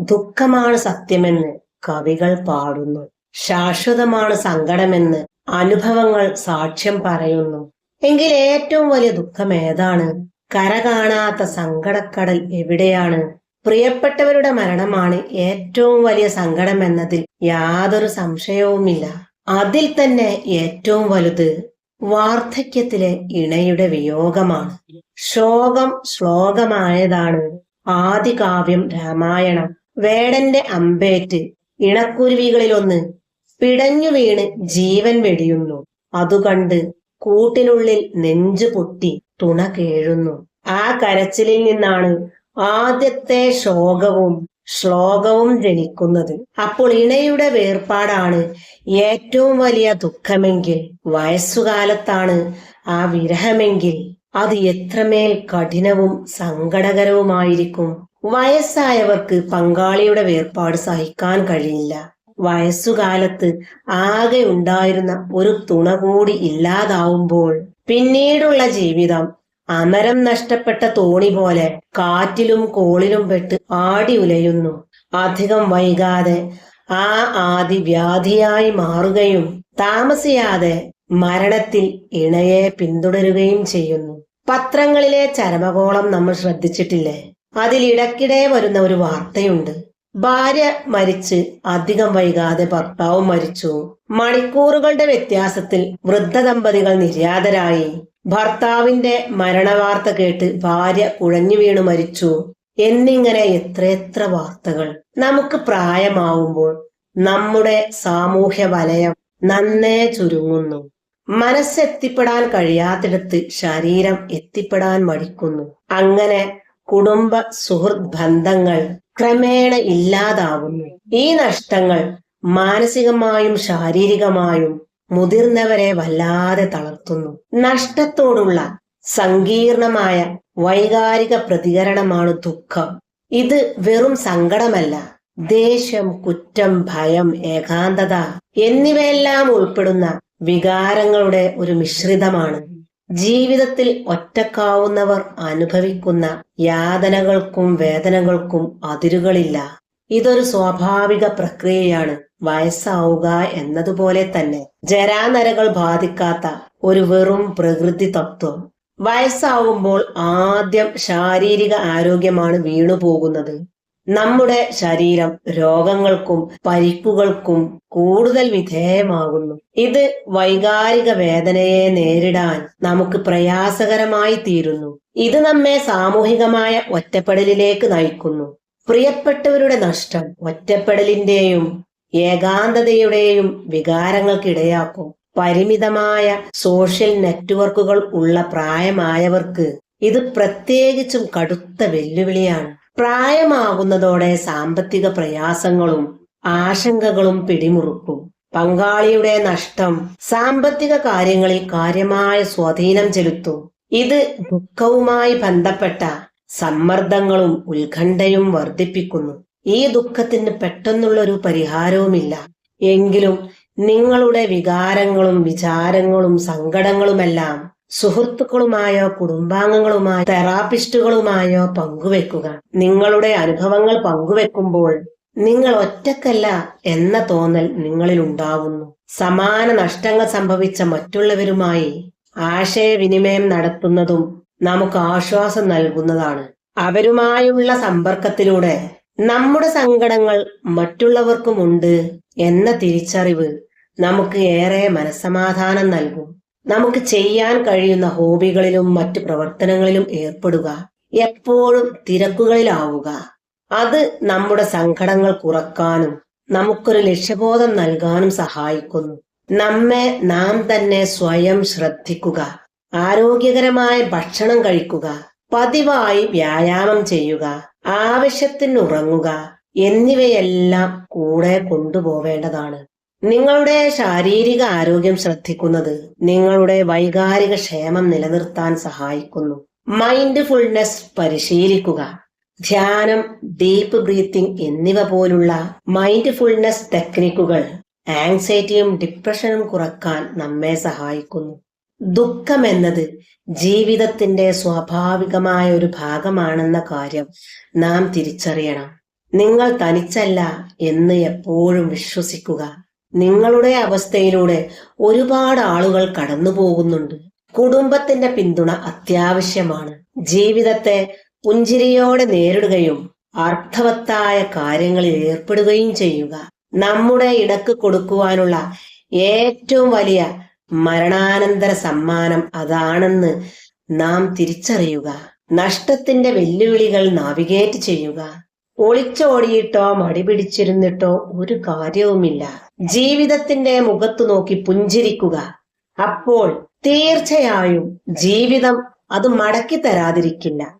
ദുഃഖമാണ് സത്യമെന്ന് കവികൾ പാടുന്നു. ശാശ്വതമാണ് സങ്കടമെന്ന് അനുഭവങ്ങൾ സാക്ഷ്യം പറയുന്നു. എങ്കിൽ ഏറ്റവും വലിയ ദുഃഖം ഏതാണ്? കര കാണാത്ത സങ്കടക്കടൽ എവിടെയാണ്? പ്രിയപ്പെട്ടവരുടെ മരണമാണ് ഏറ്റവും വലിയ സങ്കടം എന്നതിൽ യാതൊരു സംശയവുമില്ല. അതിൽ തന്നെ ഏറ്റവും വലുത് വാർദ്ധക്യത്തിലെ ഇണയുടെ വിയോഗമാണ്. ശോകം ശ്ലോകമായതാണ് ആദികാവ്യം രാമായണം. വേടന്റെ അമ്പേറ്റ് ഇണക്കുരുവികളിലൊന്ന് പിടഞ്ഞു വീണ് ജീവൻ വെടിയുന്നു. അതുകണ്ട് കൂട്ടിനുള്ളിൽ നെഞ്ചു പൊട്ടി തുണ കേഴുന്നു. ആ കരച്ചിലിൽ നിന്നാണ് ആദ്യത്തെ ശോകവും ശ്ലോകവും ജനിക്കുന്നത്. അപ്പോൾ ഇണയുടെ വേർപാടാണ് ഏറ്റവും വലിയ ദുഃഖമെങ്കിൽ വയസ്സുകാലത്താണ് ആ വിരഹമെങ്കിൽ അത് എത്രമേൽ കഠിനവും സങ്കടകരവുമായിരിക്കും. വയസ്സായവർക്ക് പങ്കാളിയുടെ വേർപാട് സഹിക്കാൻ കഴിയില്ല. വയസ്സുകാലത്ത് ആകെ ഉണ്ടായിരുന്ന ഒരു തുണ കൂടി ഇല്ലാതാവുമ്പോൾ പിന്നീടുള്ള ജീവിതം അമരം നഷ്ടപ്പെട്ട തോണി പോലെ കാറ്റിലും കോളിലും പെട്ട് ആടി ഉലയുന്നു. അധികം വൈകാതെ ആ ആദി വ്യാധിയായി മാറുകയും താമസിയാതെ മരണത്തിൽ ഇണയെ പിന്തുടരുകയും ചെയ്യുന്നു. പത്രങ്ങളിലെ ചരമകോളം നമ്മൾ ശ്രദ്ധിച്ചിട്ടില്ലേ? അതിൽ ഇടയ്ക്കിടെ വരുന്ന ഒരു വാർത്തയുണ്ട്. ഭാര്യ മരിച്ച് അധികം വൈകാതെ ഭർത്താവ് മരിച്ചു. മണിക്കൂറുകളുടെ വ്യത്യാസത്തിൽ വൃദ്ധ ദമ്പതികൾ നിര്യാതരായി. ഭർത്താവിന്റെ മരണവാർത്ത കേട്ട് ഭാര്യ കുഴഞ്ഞു വീണു മരിച്ചു. എന്നിങ്ങനെ എത്രയെത്ര വാർത്തകൾ. നമുക്ക് പ്രായമാവുമ്പോൾ നമ്മുടെ സാമൂഹ്യ വലയം നന്നേ ചുരുങ്ങുന്നു. മനസ്സെത്തിപ്പെടാൻ കഴിയാത്തിടത്ത് ശരീരം എത്തിപ്പെടാൻ മടിക്കുന്നു. അങ്ങനെ കുടുംബ സുഹൃത്ത് ബന്ധങ്ങൾ ക്രമേണ ഇല്ലാതാവുന്നു. ഈ നഷ്ടങ്ങൾ മാനസികമായും ശാരീരികമായും മുതിർന്നവരെ വല്ലാതെ തളർത്തുന്നു. നഷ്ടത്തോടുള്ള സങ്കീർണമായ വൈകാരിക പ്രതികരണമാണ് ദുഃഖം. ഇത് വെറും സങ്കടമല്ല ദേഷ്യം കുറ്റം ഭയം ഏകാന്തത എന്നിവയെല്ലാം ഉൾപ്പെടുന്ന വികാരങ്ങളുടെ ഒരു മിശ്രിതമാണ്. ജീവിതത്തിൽ ഒറ്റക്കാവുന്നവർ അനുഭവിക്കുന്ന യാതനകൾക്കും വേദനകൾക്കും അതിരുകളില്ല. ഇതൊരു സ്വാഭാവിക പ്രക്രിയയാണ്. വയസ്സാവുക എന്നതുപോലെ തന്നെ ജരാനരകൾ ബാധിക്കാത്ത ഒരു വെറും പ്രകൃതി തത്വം. വയസ്സാവുമ്പോൾ ആദ്യം ശാരീരിക ആരോഗ്യമാണ് വീണു പോകുന്നത് നമ്മുടെ ശരീരം രോഗങ്ങൾക്കും പരിക്കുകൾക്കും കൂടുതൽ വിധേയമാകുന്നു. ഇത് വൈകാരിക വേദനയെ നേരിടാൻ നമുക്ക് പ്രയാസകരമായി തീരുന്നു. ഇത് നമ്മെ സാമൂഹികമായ ഒറ്റപ്പെടലിലേക്ക് നയിക്കുന്നു. പ്രിയപ്പെട്ടവരുടെ നഷ്ടം ഒറ്റപ്പെടലിന്റെയും ഏകാന്തതയുടെയും വികാരങ്ങൾക്കിടയാക്കും. പരിമിതമായ സോഷ്യൽ നെറ്റ്വർക്കുകൾ ഉള്ള പ്രായമായവർക്ക് ഇത് പ്രത്യേകിച്ചും കടുത്ത വെല്ലുവിളിയാണ്. പ്രായമാകുന്നതോടെ സാമ്പത്തിക പ്രയാസങ്ങളും ആശങ്കകളും പിടിമുറുക്കും. പങ്കാളിയുടെ നഷ്ടം സാമ്പത്തിക കാര്യങ്ങളിൽ കാര്യമായ സ്വാധീനം ചെലുത്തും. ഇത് ദുഃഖവുമായി ബന്ധപ്പെട്ട സമ്മർദ്ദങ്ങളും ഉത്കണ്ഠയും വർദ്ധിപ്പിക്കുന്നു. ഈ ദുഃഖത്തിന് പെട്ടെന്നുള്ള ഒരു പരിഹാരവുമില്ല. എങ്കിലും നിങ്ങളുടെ വികാരങ്ങളും വിചാരങ്ങളും സങ്കടങ്ങളുമെല്ലാം സുഹൃത്തുക്കളുമായോ കുടുംബാംഗങ്ങളുമായോ തെറാപ്പിസ്റ്റുകളുമായോ പങ്കുവെക്കുക. നിങ്ങളുടെ അനുഭവങ്ങൾ പങ്കുവെക്കുമ്പോൾ നിങ്ങൾ ഒറ്റക്കല്ല എന്ന തോന്നൽ നിങ്ങളിൽ ഉണ്ടാവുന്നു സമാന നഷ്ടങ്ങൾ സംഭവിച്ച മറ്റുള്ളവരുമായി ആശയവിനിമയം നടത്തുന്നതും നമുക്ക് ആശ്വാസം നൽകുന്നതാണ്. അവരുമായുള്ള സമ്പർക്കത്തിലൂടെ നമ്മുടെ സങ്കടങ്ങൾ മറ്റുള്ളവർക്കുമുണ്ട് എന്ന തിരിച്ചറിവ് നമുക്ക് ഏറെ മനസ്സമാധാനം നൽകും. നമുക്ക് ചെയ്യാൻ കഴിയുന്ന ഹോബികളിലും മറ്റു പ്രവർത്തനങ്ങളിലും ഏർപ്പെടുക. എപ്പോഴും തിരക്കുകളിലാവുക. അത് നമ്മുടെ സങ്കടങ്ങൾ കുറക്കാനും നമുക്കൊരു ലക്ഷ്യബോധം നൽകാനും സഹായിക്കുന്നു. നമ്മെ നാം തന്നെ സ്വയം ശ്രദ്ധിക്കുക. ആരോഗ്യകരമായ ഭക്ഷണം കഴിക്കുക. പതിവായി വ്യായാമം ചെയ്യുക. ആവശ്യത്തിന് ഉറങ്ങുക. എന്നിവയെല്ലാം കൂടെ കൊണ്ടുപോവേണ്ടതാണ്. നിങ്ങളുടെ ശാരീരിക ആരോഗ്യം ശ്രദ്ധിക്കുന്നത് നിങ്ങളുടെ വൈകാരിക ക്ഷേമം നിലനിർത്താൻ സഹായിക്കുന്നു. മൈൻഡ് ഫുൾനെസ് പരിശീലിക്കുക. ധ്യാനം ഡീപ്പ് ബ്രീത്തിംഗ് എന്നിവ പോലുള്ള മൈൻഡ് ഫുൾനെസ് ടെക്നിക്കുകൾ ആങ്സൈറ്റിയും ഡിപ്രഷനും കുറയ്ക്കാൻ നമ്മെ സഹായിക്കുന്നു. ദുഃഖം എന്നത് ജീവിതത്തിന്റെ സ്വാഭാവികമായ ഒരു ഭാഗമാണെന്ന കാര്യം നാം തിരിച്ചറിയണം. നിങ്ങൾ തനിച്ചല്ല എന്ന് എപ്പോഴും വിശ്വസിക്കുക. നിങ്ങളുടെ അവസ്ഥയിലൂടെ ഒരുപാട് ആളുകൾ കടന്നു പോകുന്നുണ്ട്. കുടുംബത്തിന്റെ പിന്തുണ അത്യാവശ്യമാണ്. ജീവിതത്തെ പുഞ്ചിരിയോടെ നേരിടുകയും അർത്ഥവത്തായ കാര്യങ്ങളിൽ ഏർപ്പെടുകയും ചെയ്യുക. നമ്മുടെ ഇടയ്ക്ക് കൊടുക്കുവാനുള്ള ഏറ്റവും വലിയ മരണാനന്തര സമ്മാനം അതാണെന്ന് നാം തിരിച്ചറിയുക. നഷ്ടത്തിന്റെ വെല്ലുവിളികൾ നാവിഗേറ്റ് ചെയ്യുക. ഒളിച്ചോടിയിട്ടോ മടി പിടിച്ചിരുന്നിട്ടോ ഒരു കാര്യവുമില്ല. ജീവിതത്തിന്റെ മുഖത്തു നോക്കി പുഞ്ചിരിക്കുക. അപ്പോൾ തീർച്ചയായും ജീവിതം അത് മടക്കി തരാതിരിക്കില്ല.